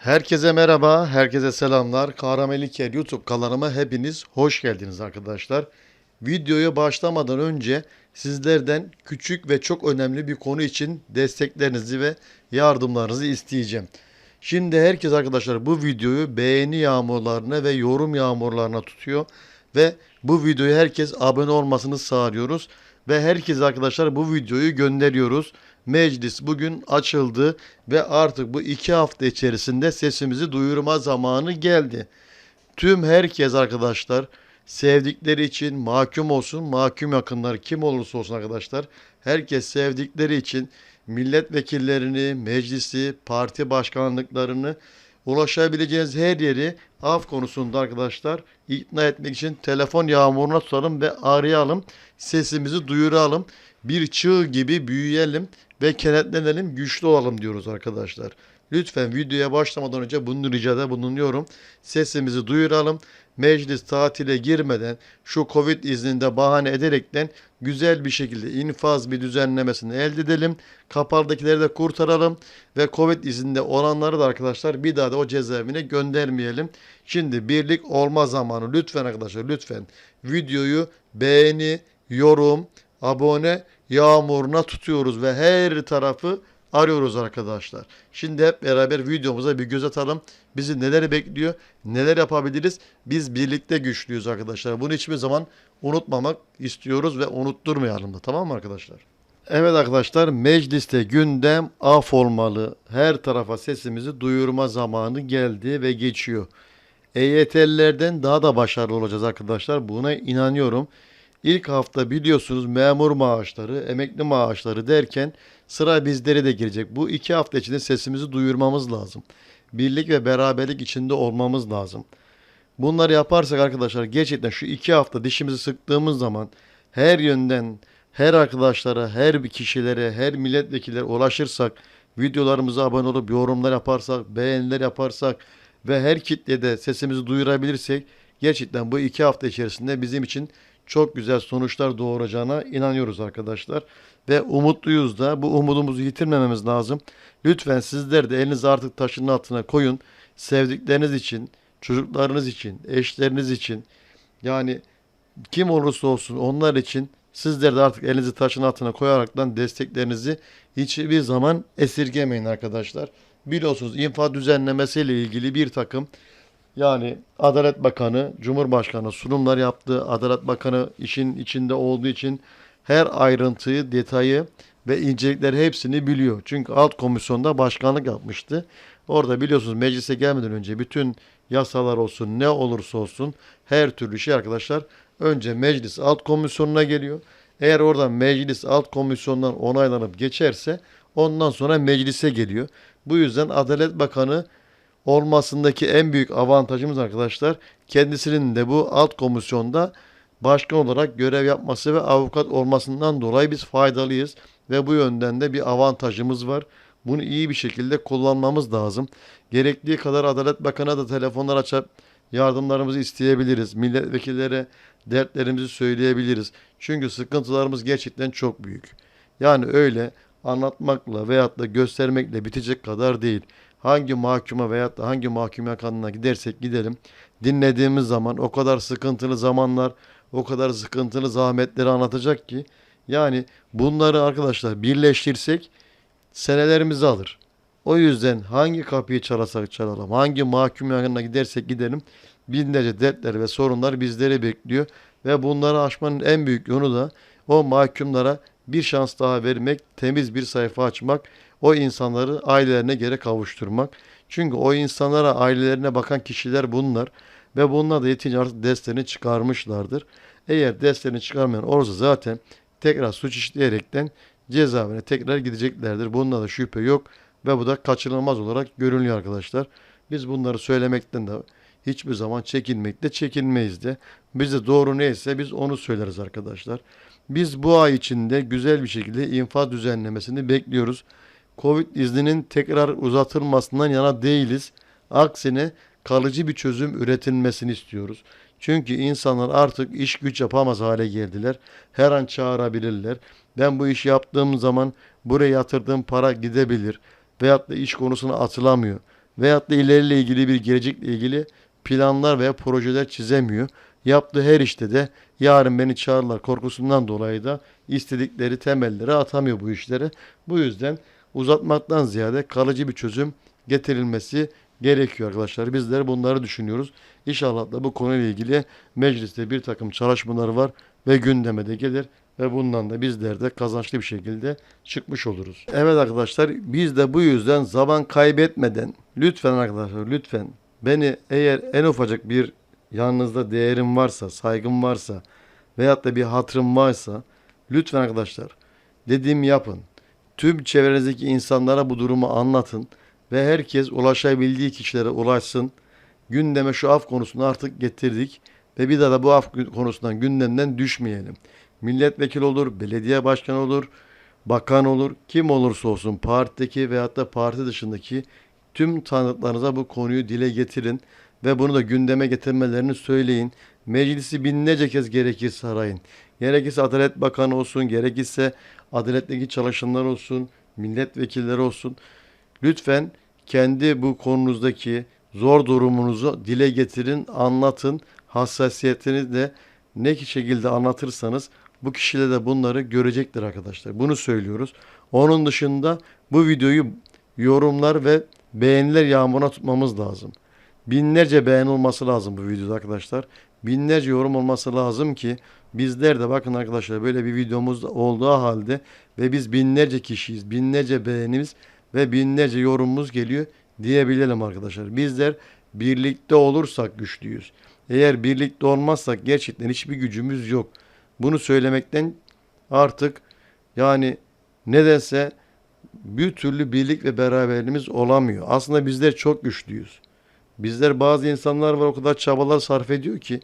Herkese merhaba, herkese selamlar. Kahramanliker YouTube kanalıma hepiniz hoş geldiniz arkadaşlar. Videoya başlamadan önce sizlerden küçük ve çok önemli bir konu için desteklerinizi ve yardımlarınızı isteyeceğim. Şimdi herkes arkadaşlar bu videoyu beğeni yağmurlarına ve yorum yağmurlarına tutuyor ve bu videoyu herkes abone olmasını sağlıyoruz ve herkes arkadaşlar bu videoyu gönderiyoruz. Meclis bugün açıldı ve artık bu iki hafta içerisinde sesimizi duyurma zamanı geldi. Tüm herkes arkadaşlar sevdikleri için mahkum olsun, mahkum yakınlar kim olursa olsun arkadaşlar. Herkes sevdikleri için milletvekillerini, meclisi, parti başkanlıklarını ulaşabileceğiniz her yeri af konusunda arkadaşlar ikna etmek için telefon yağmuruna tutalım ve arayalım. Sesimizi duyuralım. Bir çığ gibi büyüyelim ve kenetlenelim, güçlü olalım diyoruz arkadaşlar. Lütfen videoya başlamadan önce bunu ricada bulunuyorum. Sesimizi duyuralım. Meclis tatile girmeden şu Covid izninde bahane ederekten güzel bir şekilde infaz bir düzenlemesini elde edelim. Kapalıdakileri de kurtaralım ve Covid izninde olanları da arkadaşlar bir daha da o cezaevine göndermeyelim. Şimdi birlik olma zamanı lütfen arkadaşlar lütfen videoyu beğeni, yorum, abone yağmuruna tutuyoruz ve her tarafı arıyoruz arkadaşlar. Şimdi hep beraber videomuza bir göz atalım. Bizi neler bekliyor, neler yapabiliriz? Biz birlikte güçlüyüz arkadaşlar. Bunu hiçbir zaman unutmamak istiyoruz ve unutturmayalım da tamam mı arkadaşlar? Evet arkadaşlar mecliste gündem af olmalı. Her tarafa sesimizi duyurma zamanı geldi ve geçiyor. EYT'lilerden daha da başarılı olacağız arkadaşlar. Buna inanıyorum. İlk hafta biliyorsunuz memur maaşları, emekli maaşları derken sıra bizlere de girecek. Bu iki hafta içinde sesimizi duyurmamız lazım. Birlik ve beraberlik içinde olmamız lazım. Bunları yaparsak arkadaşlar gerçekten şu iki hafta dişimizi sıktığımız zaman her yönden her arkadaşlara, her kişilere, her milletvekillere ulaşırsak, videolarımıza abone olup yorumlar yaparsak, beğeniler yaparsak ve her kitlede sesimizi duyurabilirsek gerçekten bu iki hafta içerisinde bizim için çok güzel sonuçlar doğuracağına inanıyoruz arkadaşlar. Ve umutluyuz da bu umudumuzu yitirmememiz lazım. Lütfen sizler de elinizi artık taşın altına koyun. Sevdikleriniz için, çocuklarınız için, eşleriniz için yani kim olursa olsun onlar için sizler de artık elinizi taşın altına koyaraktan desteklerinizi hiçbir zaman esirgemeyin arkadaşlar. Biliyorsunuz infaz düzenlemesiyle ilgili bir takım yani Adalet Bakanı, Cumhurbaşkanı sunumlar yaptı. Adalet Bakanı işin içinde olduğu için her ayrıntıyı, detayı ve incelikleri hepsini biliyor. Çünkü alt komisyonda başkanlık yapmıştı. Orada biliyorsunuz meclise gelmeden önce bütün yasalar olsun ne olursa olsun her türlü şey arkadaşlar önce meclis alt komisyonuna geliyor. Eğer oradan meclis alt komisyondan onaylanıp geçerse ondan sonra meclise geliyor. Bu yüzden Adalet Bakanı olmasındaki en büyük avantajımız arkadaşlar kendisinin de bu alt komisyonda başkan olarak görev yapması ve avukat olmasından dolayı biz faydalıyız ve bu yönden de bir avantajımız var. Bunu iyi bir şekilde kullanmamız lazım. Gerektiği kadar Adalet Bakanı'na da telefonlar açıp yardımlarımızı isteyebiliriz. Milletvekillere dertlerimizi söyleyebiliriz. Çünkü sıkıntılarımız gerçekten çok büyük. Yani öyle anlatmakla veyahut da göstermekle bitecek kadar değil hangi mahkuma da hangi mahkeme kanına gidersek gidelim dinlediğimiz zaman o kadar sıkıntılı zamanlar o kadar sıkıntılı zahmetleri anlatacak ki yani bunları arkadaşlar birleştirsek senelerimizi alır. O yüzden hangi kapıyı çalasak çalalım, hangi mahkum yanına gidersek gidelim binlerce dertler ve sorunlar bizleri bekliyor. Ve bunları aşmanın en büyük yolu da o mahkumlara bir şans daha vermek, temiz bir sayfa açmak, o insanları ailelerine geri kavuşturmak. Çünkü o insanlara ailelerine bakan kişiler bunlar ve bunlar da yetince artık derslerini çıkarmışlardır. Eğer derslerini çıkarmayan olursa zaten tekrar suç işleyerekten cezaevine tekrar gideceklerdir. Bunda da şüphe yok ve bu da kaçınılmaz olarak görünüyor arkadaşlar. Biz bunları söylemekten de hiçbir zaman çekinmekte çekinmeyiz de. Bize doğru neyse biz onu söyleriz arkadaşlar. Biz bu ay içinde güzel bir şekilde infaz düzenlemesini bekliyoruz. Covid izninin tekrar uzatılmasından yana değiliz. Aksine kalıcı bir çözüm üretilmesini istiyoruz. Çünkü insanlar artık iş güç yapamaz hale geldiler. Her an çağırabilirler. Ben bu işi yaptığım zaman buraya yatırdığım para gidebilir. Veyahut da iş konusuna atılamıyor. veyahut da ileriyle ilgili bir gelecekle ilgili planlar veya projeler çizemiyor. Yaptığı her işte de yarın beni çağırırlar korkusundan dolayı da istedikleri temelleri atamıyor bu işlere. Bu yüzden uzatmaktan ziyade kalıcı bir çözüm getirilmesi gerekiyor arkadaşlar. Bizler bunları düşünüyoruz. İnşallah da bu konuyla ilgili mecliste bir takım çalışmalar var ve gündeme de gelir ve bundan da bizler de kazançlı bir şekilde çıkmış oluruz. Evet arkadaşlar biz de bu yüzden zaman kaybetmeden lütfen arkadaşlar lütfen beni eğer en ufacık bir yanınızda değerim varsa, saygım varsa veyahut da bir hatırım varsa lütfen arkadaşlar dediğimi yapın. Tüm çevrenizdeki insanlara bu durumu anlatın ve herkes ulaşabildiği kişilere ulaşsın. Gündeme şu af konusunu artık getirdik ve bir daha da bu af konusundan gündemden düşmeyelim. Milletvekili olur, belediye başkanı olur, bakan olur, kim olursa olsun partideki veyahut da parti dışındaki tüm tanıdıklarınıza bu konuyu dile getirin ve bunu da gündeme getirmelerini söyleyin. Meclisi binlerce kez gerekirse arayın. Gerekirse Adalet Bakanı olsun, gerekirse adaletteki çalışanlar olsun, milletvekilleri olsun. Lütfen kendi bu konunuzdaki zor durumunuzu dile getirin, anlatın. Hassasiyetini de ne şekilde anlatırsanız bu kişiler de bunları görecektir arkadaşlar. Bunu söylüyoruz. Onun dışında bu videoyu yorumlar ve beğeniler yağmuruna tutmamız lazım. Binlerce beğeni olması lazım bu videoda arkadaşlar. Binlerce yorum olması lazım ki bizler de bakın arkadaşlar böyle bir videomuz olduğu halde ve biz binlerce kişiyiz. Binlerce beğenimiz ve binlerce yorumumuz geliyor diyebilelim arkadaşlar. Bizler birlikte olursak güçlüyüz. Eğer birlikte olmazsak gerçekten hiçbir gücümüz yok. Bunu söylemekten artık yani nedense bir türlü birlik ve beraberliğimiz olamıyor. Aslında bizler çok güçlüyüz. Bizler bazı insanlar var o kadar çabalar sarf ediyor ki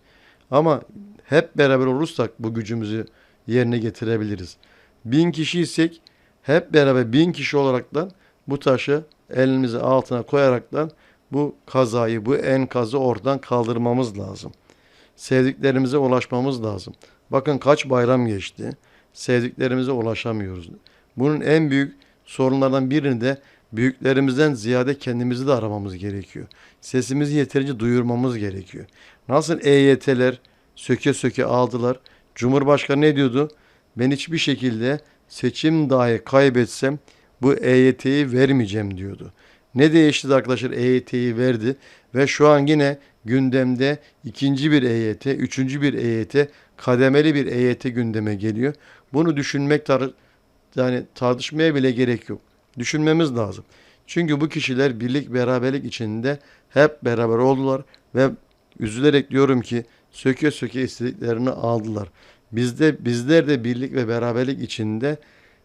ama hep beraber olursak bu gücümüzü yerine getirebiliriz. Bin kişiysek hep beraber bin kişi olaraktan bu taşı elimizi altına koyaraktan bu kazayı, bu enkazı oradan kaldırmamız lazım. Sevdiklerimize ulaşmamız lazım. Bakın kaç bayram geçti. Sevdiklerimize ulaşamıyoruz. Bunun en büyük sorunlardan birini de büyüklerimizden ziyade kendimizi de aramamız gerekiyor. Sesimizi yeterince duyurmamız gerekiyor. Nasıl EYT'ler söke söke aldılar. Cumhurbaşkanı ne diyordu? Ben hiçbir şekilde seçim dahi kaybetsem bu EYT'yi vermeyeceğim diyordu. Ne değişti arkadaşlar EYT'yi verdi ve şu an yine gündemde ikinci bir EYT, üçüncü bir EYT, kademeli bir EYT gündeme geliyor. Bunu düşünmek tar yani tartışmaya bile gerek yok. Düşünmemiz lazım. Çünkü bu kişiler birlik beraberlik içinde hep beraber oldular ve üzülerek diyorum ki söke söke istediklerini aldılar. Bizde bizler de birlik ve beraberlik içinde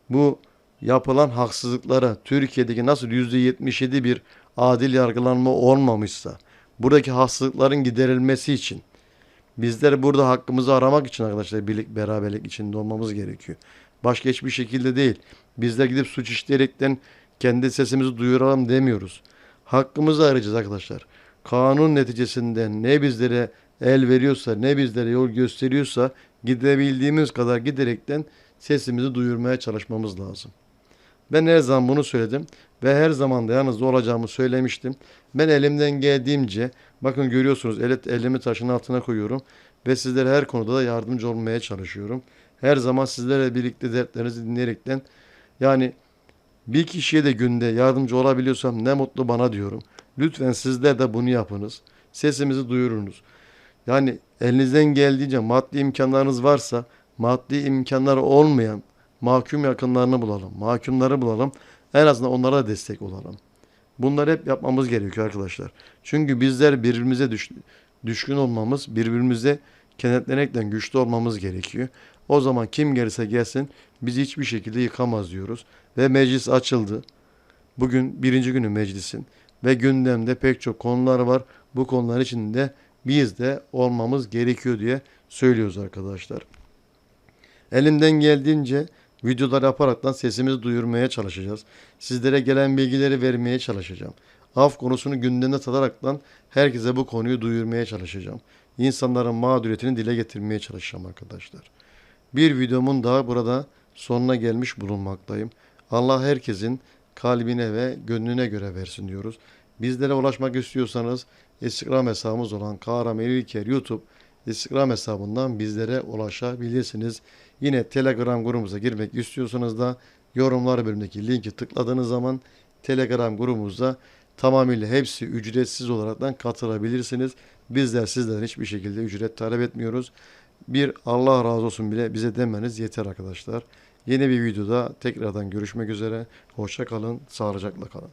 bu yapılan haksızlıklara Türkiye'deki nasıl %77 bir adil yargılanma olmamışsa buradaki haksızlıkların giderilmesi için bizler burada hakkımızı aramak için arkadaşlar birlik beraberlik içinde olmamız gerekiyor. Hiçbir şekilde değil. Bizler gidip suç işleyerekten kendi sesimizi duyuralım demiyoruz. Hakkımızı arayacağız arkadaşlar. Kanun neticesinde ne bizlere el veriyorsa, ne bizlere yol gösteriyorsa gidebildiğimiz kadar giderekten sesimizi duyurmaya çalışmamız lazım. Ben her zaman bunu söyledim ve her zaman da yanınızda olacağımı söylemiştim. Ben elimden geldiğimce bakın görüyorsunuz el, elimi taşın altına koyuyorum ve sizlere her konuda da yardımcı olmaya çalışıyorum. Her zaman sizlerle birlikte dertlerinizi dinleyerekten yani bir kişiye de günde yardımcı olabiliyorsam ne mutlu bana diyorum. Lütfen sizler de bunu yapınız. Sesimizi duyurunuz. Yani elinizden geldiğince maddi imkanlarınız varsa maddi imkanları olmayan mahkum yakınlarını bulalım. Mahkumları bulalım. En azından onlara destek olalım. Bunları hep yapmamız gerekiyor arkadaşlar. Çünkü bizler birbirimize düş, düşkün olmamız, birbirimize kenetlenekten güçlü olmamız gerekiyor. O zaman kim gelirse gelsin bizi hiçbir şekilde yıkamaz diyoruz. Ve meclis açıldı. Bugün birinci günü meclisin. Ve gündemde pek çok konular var. Bu konular içinde biz de olmamız gerekiyor diye söylüyoruz arkadaşlar. Elimden geldiğince videolar yaparaktan sesimizi duyurmaya çalışacağız. Sizlere gelen bilgileri vermeye çalışacağım. Af konusunu gündemde tutaraktan herkese bu konuyu duyurmaya çalışacağım. İnsanların mağduriyetini dile getirmeye çalışacağım arkadaşlar. Bir videomun daha burada sonuna gelmiş bulunmaktayım. Allah herkesin kalbine ve gönlüne göre versin diyoruz. Bizlere ulaşmak istiyorsanız Instagram hesabımız olan Kahraman İlker YouTube Instagram hesabından bizlere ulaşabilirsiniz. Yine Telegram grubumuza girmek istiyorsanız da yorumlar bölümündeki linki tıkladığınız zaman Telegram grubumuza tamamıyla hepsi ücretsiz olaraktan katılabilirsiniz. Bizler sizlerden hiçbir şekilde ücret talep etmiyoruz. Bir Allah razı olsun bile bize demeniz yeter arkadaşlar. Yeni bir videoda tekrardan görüşmek üzere. Hoşça kalın, sağlıcakla kalın.